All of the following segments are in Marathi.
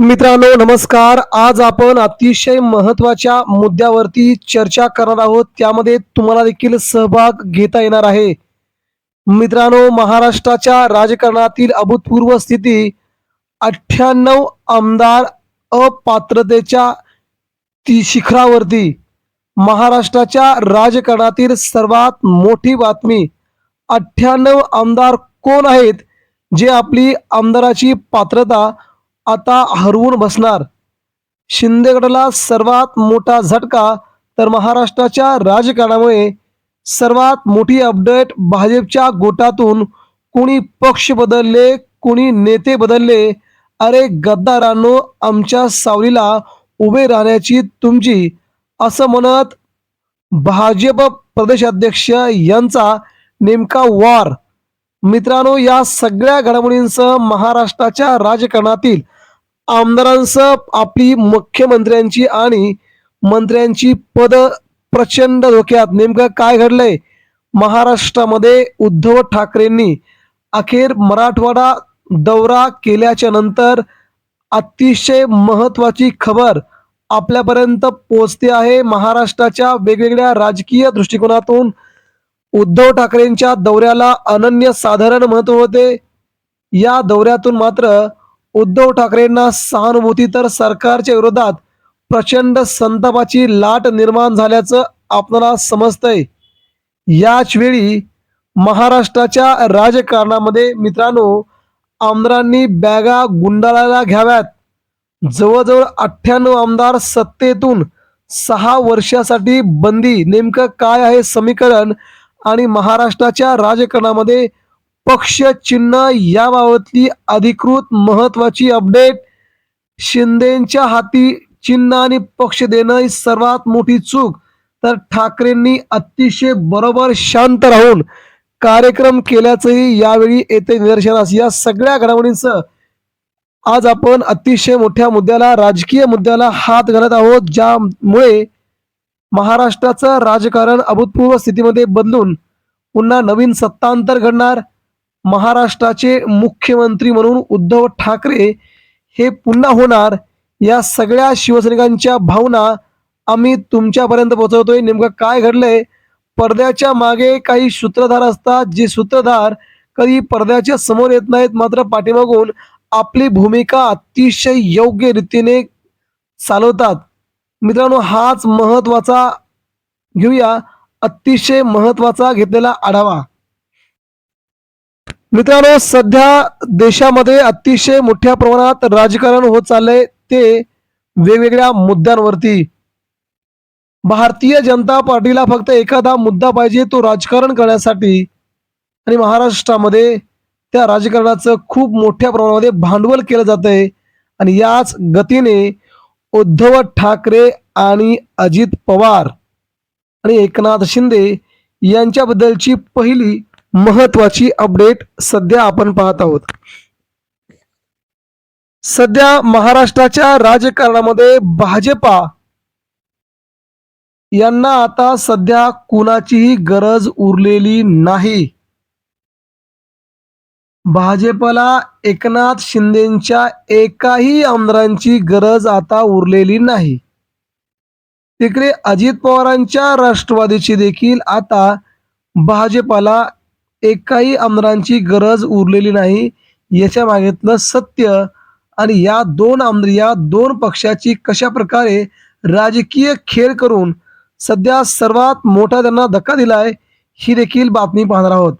मित्रांनो नमस्कार. आज आपण अतिशय महत्त्वाच्या मुद्द्यावरती चर्चा करणार आहोत. त्यामध्ये तुम्हाला देखील सहभाग घेता येणार आहे. मित्रांनो महाराष्ट्राच्या राजकारणातील अभूतपूर्व स्थिती अठ्ठ्याण्णव आमदार अपात्रतेच्या ती शिखरावरती. महाराष्ट्राच्या राजकारणातील सर्वात मोठी बातमी अठ्ठ्याण्णव आमदार कोण आहेत जे आपली आमदाराची पात्रता आता हरवून बसणार. शिंदेगडला सर्वात मोठा झटका तर महाराष्ट्राच्या राजकारणामुळे सर्वात मोठी अपडेट भाजपच्या गोटातून कुणी पक्ष बदलले कुणी नेते बदलले. अरे गद्दारांनो आमच्या सावलीला उभे राहण्याची तुमची असं म्हणत भाजप प्रदेशाध्यक्ष यांचा नेमका वार. मित्रांनो या सगळ्या घडामोडींसह महाराष्ट्राच्या राजकारणातील आमदारांसह आपली मुख्यमंत्र्यांची आणि मंत्र्यांची पद प्रचंड धोक्यात. नेमकं काय घडलंय? महाराष्ट्रामध्ये उद्धव ठाकरेंनी अखेर मराठवाडा दौरा केल्याच्यानंतर अतिशय महत्वाची खबर आपल्यापर्यंत पोहोचते आहे. महाराष्ट्राच्या वेगवेगळ्या राजकीय दृष्टिकोनातून उद्धव ठाकरेंच्या दौऱ्याला अनन्य साधारण महत्त्व होते. या दौऱ्यातून मात्र उद्धव ठाकरेंना सहानुभूती तर सरकारच्या विरोधात प्रचंड संतापाची लाट निर्माण झाल्याचं आपल्याला समजतंय. याच वेळी महाराष्ट्राच्या राजकारणामध्ये मित्रांनो आमदारांनी बॅगा गुंडाळायला घ्याव्यात. जवळजवळ अठ्ठ्याण्णव आमदार सत्तेतून सहा वर्षासाठी बंदी नेमकं काय आहे समीकरण आणि महाराष्ट्राच्या राजकारणामध्ये पक्ष चिन्ह याबाबतली अधिकृत महत्वाची अपडेट. शिंदेच्या हाती चिन्ह आणि पक्ष देणं ही सर्वात मोठी चूक. तर ठाकरेंनी अतिशय बरोबर शांत राहून कार्यक्रम केल्याचंही यावेळी येथे निदर्शनास. या सगळ्या घडामोडींसह आज आपण अतिशय मोठ्या मुद्द्याला राजकीय मुद्द्याला हात घालत आहोत ज्यामुळे महाराष्ट्राचं राजकारण अभूतपूर्व स्थितीमध्ये बदलून पुन्हा नवीन सत्तांतर घडणार. महाराष्ट्राचे मुख्यमंत्री म्हणून उद्धव ठाकरे हे पुन्हा होणार. या सगळ्या शिवसैनिकांच्या भावना आम्ही तुमच्यापर्यंत पोहोचवतोय. नेमकं काय घडलंय? पडद्याच्या मागे काही सूत्रधार असतात. जे सूत्रधार कधी पडद्याच्या समोर येत नाहीत मात्र पाठीमागून आपली भूमिका अतिशय योग्य रीतीने चालवतात. मित्रांनो हाच महत्त्वाचा घेऊया. अतिशय महत्त्वाचा घेतलेला आढावा. मित्रांनो सध्या देशामध्ये अतिशय मोठ्या प्रमाणात राजकारण होत चाललंय. ते वेगवेगळ्या मुद्द्यांवरती. भारतीय जनता पार्टीला फक्त एखादा मुद्दा पाहिजे तो राजकारण करण्यासाठी. आणि महाराष्ट्रामध्ये त्या राजकारणाचं खूप मोठ्या प्रमाणामध्ये भांडवल केलं जात आहे आणि याच गतीने उद्धव ठाकरे आणि अजित पवार आणि एकनाथ शिंदे यांच्याबद्दलची पहिली महत्वाची अपडेट सध्या आपण पाहत आहोत. सध्या महाराष्ट्राच्या राजकारणामध्ये भाजपा यांना आता सध्या कुणाचीही गरज उरलेली नाही. भाजपला एकनाथ शिंदेच्या एकाही आमदारांची गरज आता उरलेली नाही. तिकडे अजित पवारांच्या राष्ट्रवादीची देखील आता भाजपाला एकाही आमदारांची गरज उरलेली नाही. याच्या मागेतलं सत्य आणि या दोन आमदार या दोन पक्षाची कशा प्रकारे राजकीय खेळ करून सध्या सर्वात मोठा त्यांना धक्का दिलाय ही देखील बातमी पाहणार आहोत.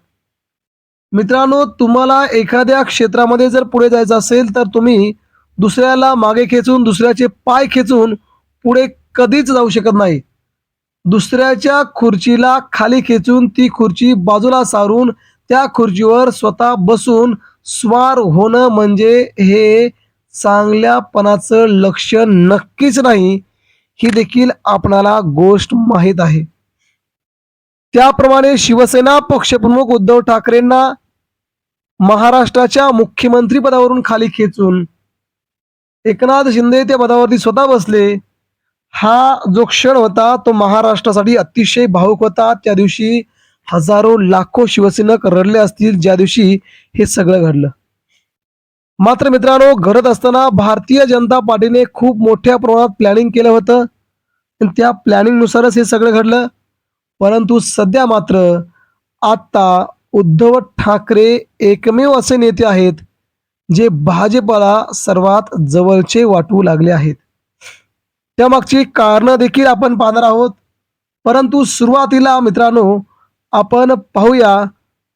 मित्रांनो तुम्हाला एखाद्या क्षेत्रामध्ये जर पुढे जायचं असेल तर तुम्ही दुसऱ्याला मागे खेचून दुसऱ्याचे पाय खेचून पुढे कधीच जाऊ शकत नाही. दुसऱ्याच्या खुर्चीला खाली खेचून ती खुर्ची बाजूला सारून त्या खुर्चीवर स्वतः बसून स्वार होणं म्हणजे हे चांगल्यापणाचं लक्षण नक्कीच नाही ही देखील आपणाला गोष्ट माहीत आहे. त्याप्रमाणे शिवसेना पक्षप्रमुख उद्धव ठाकरेंना महाराष्ट्राच्या मुख्यमंत्री पदावरून खाली खेचून एकनाथ शिंदे त्या पदावरती स्वतः बसले. हा जो क्षण होता तो महाराष्ट्रासाठी अतिशय भावुक होता. त्या दिवशी हजारो लाखो शिवसैनिक रडले असतील. ज्या दिवशी हे सगळं घडलं. मात्र मित्रांनो घडत असताना भारतीय जनता पार्टीने खूप मोठ्या प्रमाणात प्लॅनिंग केलं होतं. त्या प्लॅनिंगनुसारच हे सगळं घडलं. परंतु सध्या मात्र आत्ता उद्धव ठाकरे एकमेव असे नेते आहेत जे भाजपला सर्वात जवळचे वाटू लागले आहेत. त्यामागची कारणं देखील आपण पाहणार आहोत. परंतु सुरुवातीला मित्रांनो आपण पाहूया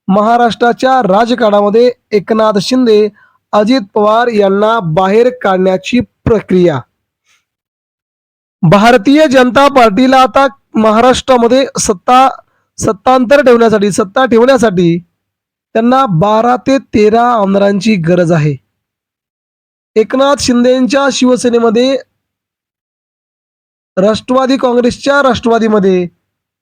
महाराष्ट्राच्या राजकारणामध्ये एकनाथ शिंदे अजित पवार यांना बाहेर काढण्याची प्रक्रिया. भारतीय जनता पार्टीला आता महाराष्ट्रामध्ये सत्ता सत्तांतर ठेवण्यासाठी सत्ता ठेवण्यासाठी त्यांना बारा ते तेरा आमदारांची गरज आहे. एकनाथ शिंदेच्या शिवसेनेमध्ये राष्ट्रवादी काँग्रेसच्या राष्ट्रवादीमध्ये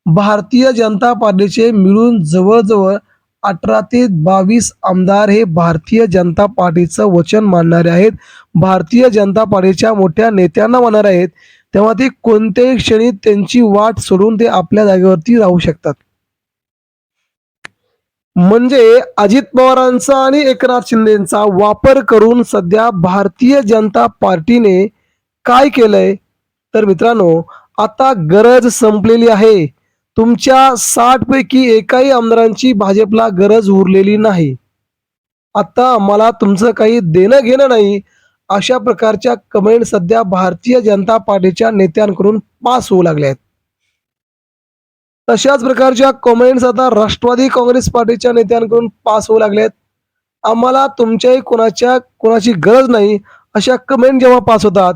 भारतीय जनता पार्टीचे मिळून जवळजवळ अठरा ते बावीस आमदार हे भारतीय जनता पार्टीचं वचन मानणारे आहेत. भारतीय जनता पार्टीच्या मोठ्या नेत्यांना मानणार आहेत. तेव्हा ते कोणत्याही क्षणी त्यांची वाट सोडून ते आपल्या जागेवरती राहू शकतात. म्हणजे अजित पवारांचा आणि एकनाथ शिंदेचा वापर करून सध्या भारतीय जनता पार्टीने काय केलंय? तर मित्रांनो आता गरज संपलेली आहे. तुमच्या साठ पैकी एकाही आमदारांची भाजपला गरज उरलेली नाही. आता आम्हाला तुमचं काही देणं घेणं नाही अशा प्रकारच्या कमेंट सध्या भारतीय जनता पार्टीच्या नेत्यांकडून पास होऊ लागल्या आहेत. तशाच प्रकारच्या कमेंट्स आता राष्ट्रवादी काँग्रेस पार्टीच्या नेत्यांकडून पास होऊ लागल्या आहेत. आम्हाला तुमच्याही कोणाच्या कोणाची गरज नाही अशा कमेंट जेव्हा पास होतात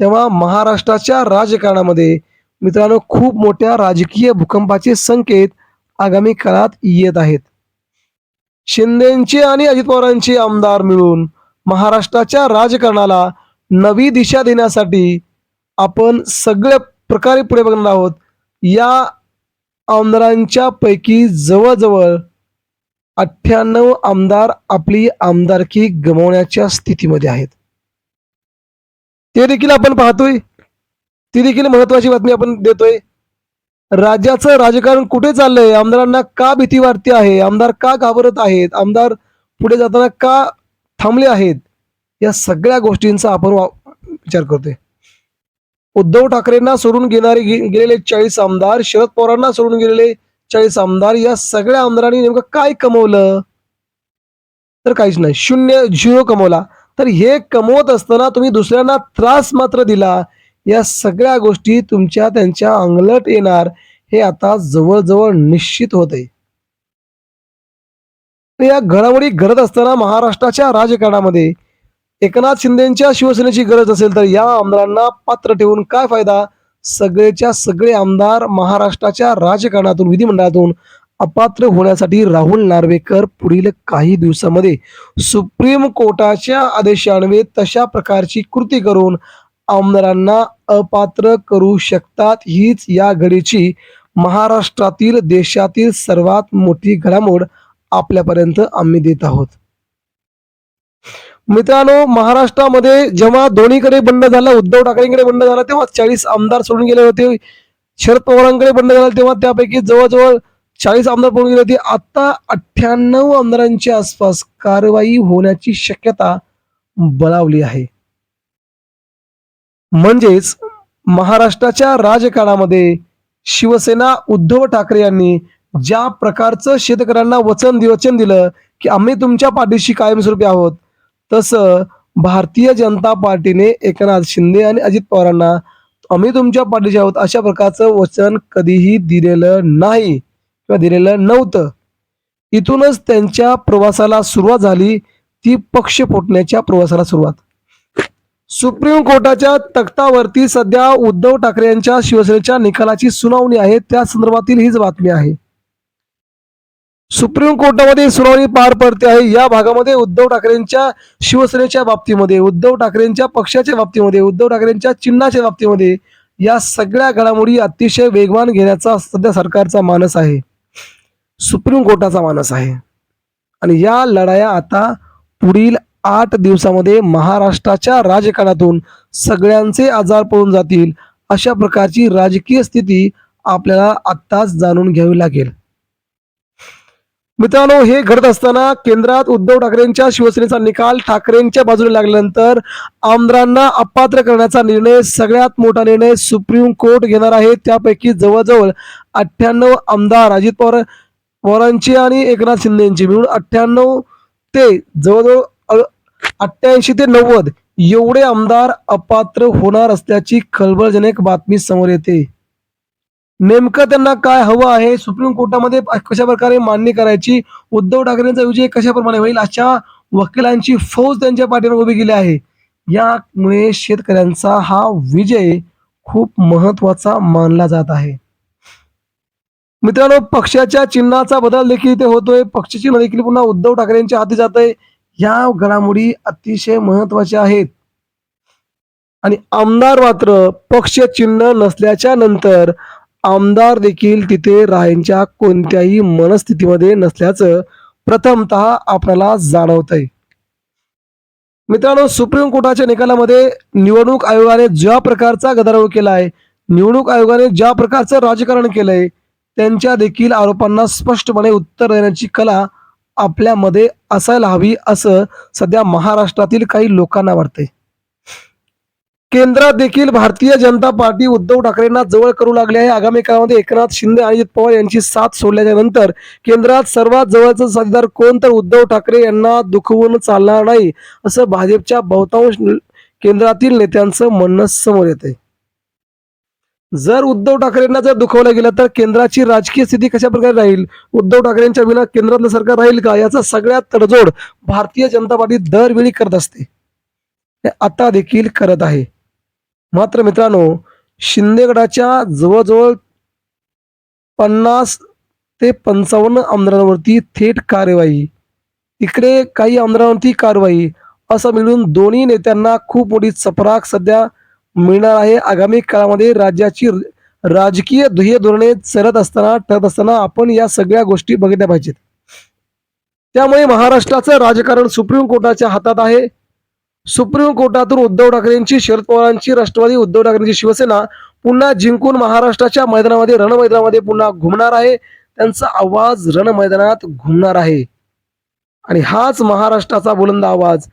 तेव्हा महाराष्ट्राच्या राजकारणामध्ये मित्रांनो खूप मोठ्या राजकीय भूकंपाचे संकेत आगामी काळात येत आहेत. शिंदेचे आणि अजित पवारांचे आमदार मिळून महाराष्ट्राच्या राजकारणाला नवी दिशा देण्यासाठी आपण सगळ्या प्रकारे पुढे बघणार आहोत. या आमदारांच्या पैकी जवळजवळ अठ्ठ्याण्णव आमदार आपली आमदारकी गमावण्याच्या स्थितीमध्ये आहेत. ते देखील आपण पाहतोय. ती देखील महत्वाची बातमी आपण देतोय. राज्याचं राजकारण कुठे चाललंय? आमदारांना का भीती वाटते आहे? आमदार का घाबरत आहेत? आमदार पुढे जाताना का थांबले आहेत? या सगळ्या गोष्टींचा आपण विचार करतोय. उद्धव ठाकरेंना सोडून घेणारे गेलेले चाळीस आमदार शरद पवारांना सोडून गेलेले चाळीस आमदार या सगळ्या आमदारांनी नेमकं काय कमवलं? तर काहीच नाही. शून्य झिरो कमवला. तर हे कमवत असताना तुम्ही दुसऱ्यांना त्रास मात्र दिला या सगळ्या गोष्टी तुमच्या त्यांच्या अंगलट येणार हे आता जवळजवळ निश्चित होते. या घडामोडी घडत असताना महाराष्ट्राच्या राजकारणामध्ये एकनाथ शिंदेच्या शिवसेनेची गरज असेल तर या आमदारांना पात्र ठेवून काय फायदा? सगळेच्या सगळे आमदार महाराष्ट्राच्या राजकारणातून विधिमंडळातून अपात्र होण्यासाठी राहुल नार्वेकर पुढील काही दिवसामध्ये सुप्रीम कोर्टाच्या आदेशान्वये तशा प्रकारची कृती करून आमदारांना अपात्र करू शकतात. हीच या घडीची महाराष्ट्रातील देशातील सर्वात मोठी घडामोड आपल्यापर्यंत आम्ही देत आहोत. मित्रांनो महाराष्ट्रामध्ये जेव्हा दोन्हीकडे बंड झाला उद्धव ठाकरेंकडे बंड झाला तेव्हा चाळीस आमदार सोडून गेले होते. शरद पवारांकडे बंड झाला तेव्हा त्यापैकी जवळजवळ चाळीस आमदार पडून गेले होते. आता अठ्ठ्याण्णव आमदारांच्या आसपास कारवाई होण्याची शक्यता बळावली आहे. म्हणजेच महाराष्ट्राच्या राजकारणामध्ये शिवसेना उद्धव ठाकरे यांनी ज्या प्रकारचं शेतकऱ्यांना वचन वचन दिलं की आम्ही तुमच्या पाठीशी कायमस्वरूपी आहोत तसं भारतीय जनता पार्टीने एकनाथ शिंदे आणि अजित पवारांना आम्ही तुमच्या पाठीशी आहोत अशा प्रकारचं वचन कधीही दिलेलं नाही. किंवा दिलेलं नव्हतं. इथूनच त्यांच्या प्रवासाला सुरुवात झाली. ती पक्ष फुटण्याच्या प्रवासाला सुरुवात. सुप्रीम कोर्टाच्या तख्तावरती सध्या उद्धव ठाकरे यांच्या शिवसेनेच्या निकालाची सुनावणी आहे. त्या संदर्भातील हीच बातमी आहे. सुप्रीम कोर्टामध्ये सुनावणी पार पडते आहे. या भागामध्ये उद्धव ठाकरेंच्या शिवसेनेच्या बाबतीमध्ये उद्धव ठाकरेंच्या पक्षाच्या बाबतीमध्ये उद्धव ठाकरेंच्या चिन्हाच्या बाबतीमध्ये या सगळ्या घडामोडी अतिशय वेगवान घेण्याचा सध्या सरकारचा मानस आहे. सुप्रीम कोर्टाचा मानस आहे. आणि या लढाया आता पुढील आठ दिवसामध्ये महाराष्ट्राच्या राजकारणातून सगळ्यांचे आजार पळून जातील अशा प्रकारची राजकीय स्थिती आपल्याला आत्ताच जाणून घ्यावी लागेल. मित्रांनो हे घडत असताना केंद्रात उद्धव ठाकरेंच्या शिवसेनेचा निकाल ठाकरेंच्या बाजूने लागल्यानंतर आमदारांना अपात्र करण्याचा निर्णय सगळ्यात मोठा निर्णय सुप्रीम कोर्ट घेणार आहे. त्यापैकी जवळजवळ अठ्ठ्याण्णव आमदार अजित पवार पवारांची आणि एकनाथ शिंदेची मिळून अठ्ठ्याण्णव ते जवळजवळ अठ्ठ्याऐंशी ते नव्वद एवढे आमदार अपात्र होणार असल्याची खळबळजनक बातमी समोर येते. नेमकं त्यांना काय हवं आहे? सुप्रीम कोर्टामध्ये कशा प्रकारे मान्य करायची? उद्धव ठाकरेंचा विजय कशाप्रमाणे होईल? अशा वकिलांची फौज त्यांच्या पाठीवर उभी केली आहे. यामुळे शेतकऱ्यांचा हा विजय खूप महत्त्वाचा मानला जात आहे. मित्रांनो पक्षाच्या चिन्हाचा बदल देखील इथे होतोय. पक्ष चिन्ह देखील पुन्हा उद्धव ठाकरेंच्या हाती जात आहे या घडामोडी अतिशय महत्त्वाच्या आहेत. आणि आमदार मात्र पक्ष चिन्ह नसल्याच्या नंतर आमदार देखील तिथे राहायच्या कोणत्याही मनस्थितीमध्ये नसल्याचं प्रथमतः आपल्याला जाणवत आहे मित्रांनो सुप्रीम कोर्टाच्या निकालामध्ये निवडणूक आयोगाने ज्या प्रकारचा गदारोळ केला आहे निवडणूक आयोगाने ज्या प्रकारचं राजकारण केलंय त्यांच्या देखील आरोपांना स्पष्टपणे उत्तर देण्याची कला आपल्यामध्ये असायला हवी असं सध्या महाराष्ट्रातील काही लोकांना वाटते केंद्रात देखील भारतीय जनता पार्टी उद्धव ठाकरेंना जवळ करू लागले आहे. आगामी काळामध्ये एकनाथ शिंदे आणि अजित पवार यांची साथ सोडल्याच्या नंतर केंद्रात सर्वात जवळचं साथीदार कोण? तर उद्धव ठाकरे यांना दुखवून चालणार नाही असं भाजपच्या बहुतांश केंद्रातील नेत्यांचं म्हणणं समोर येते जर उद्धव ठाकरेंना जर दुखवलं गेलं तर केंद्राची राजकीय स्थिती कशा प्रकारे राहील? उद्धव ठाकरेंच्या विना केंद्रातलं सरकार राहील का? याचा सगळ्यात तडजोड भारतीय जनता पार्टी दरवेळी करत असते. हे आता देखील करत आहे. मात्र मित्रांनो शिंदेगडाच्या जवळजवळ पन्नास ते पंचावन्न आमदारांवरती थेट कार्यवाही इकडे काही आमदारांवरती कारवाई. असं मिळून दोन्ही नेत्यांना खूप मोठी चपराक सध्या मिळणार आहे. आगामी काळामध्ये राज्याची राजकीय ध्येय धोरणे चरत असताना ठरत असताना आपण या सगळ्या गोष्टी बघितल्या पाहिजेत. त्यामुळे महाराष्ट्राचं राजकारण सुप्रीम कोर्टाच्या हातात आहे. सुप्रीम कोर्टातून उद्धव ठाकरेंची शरद पवारांची राष्ट्रवादी उद्धव ठाकरेंची शिवसेना पुन्हा जिंकून महाराष्ट्राच्या मैदानामध्ये रणमैदानामध्ये पुन्हा घुमणार आहे. त्यांचा आवाज रणमैदानात घुमणार आहे. आणि हाच महाराष्ट्राचा बुलंद आवाज.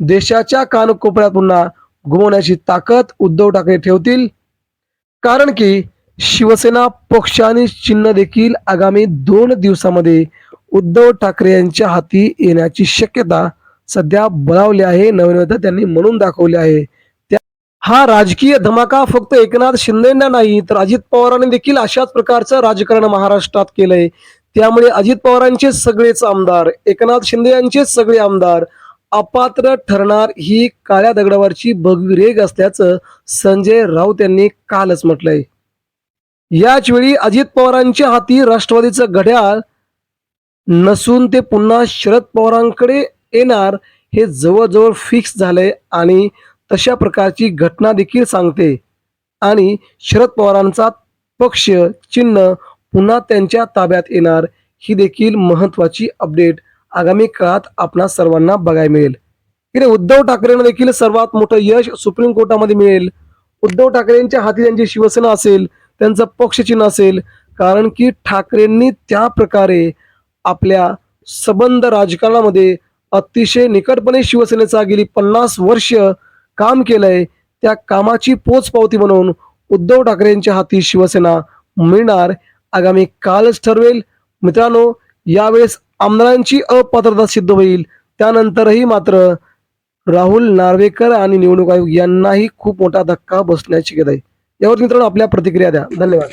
देशाच्या कानकोपऱ्यात पुन्हा गुमवण्याची ताकद उद्धव ठाकरे ठेवतील. कारण की शिवसेना पक्ष आणि चिन्ह देखील आगामी दोन दिवसामध्ये उद्धव ठाकरे यांच्या हाती येण्याची शक्यता सध्या बळावली आहे. नवीन त्यांनी म्हणून दाखवले आहे. त्या हा राजकीय धमाका फक्त एकनाथ शिंदेना नाही तर अजित पवारांनी देखील अशाच प्रकारचं राजकारण महाराष्ट्रात केलंय. त्यामुळे अजित पवारांचे सगळेच आमदार एकनाथ शिंदे यांचेच सगळे आमदार अपात्र ठरणार ही काळ्या दगडावरची भगवी रेग असल्याचं संजय राऊत यांनी कालच म्हटलंय. याचवेळी अजित पवारांच्या हाती राष्ट्रवादीचं घड्याळ नसून ते पुन्हा शरद पवारांकडे येणार हे जवळजवळ फिक्स झालंय आणि तशा प्रकारची घटना देखील सांगते. आणि शरद पवारांचा पक्ष चिन्ह पुन्हा त्यांच्या ताब्यात येणार ही देखील महत्वाची अपडेट आगामी काळात आपणा सर्वांना बघायला मिळेल. इकडे उद्धव ठाकरेंना देखील सर्वात मोठं यश सुप्रीम कोर्टामध्ये मिळेल. उद्धव ठाकरेंच्या हाती त्यांची शिवसेना असेल त्यांचं पक्षचिन्ह असेल कारण की ठाकरेंनी त्या प्रकारे आपल्या संबंध राजकारणामध्ये अतिशय निकटपणे शिवसेनेचा गेली पन्नास वर्ष काम केलंय त्या कामाची पोचपावती म्हणून उद्धव ठाकरेंच्या हाती शिवसेना मिळणार आगामी कालच ठरवेल. मित्रांनो यावेळेस आमदारांची अपात्रता सिद्ध होईल. त्यानंतरही मात्र राहुल नार्वेकर आणि निवडणूक आयोग यांनाही खूप मोठा धक्का बसण्याची शक्यता आहे. यावर मित्रांनो आपल्या प्रतिक्रिया द्या. धन्यवाद.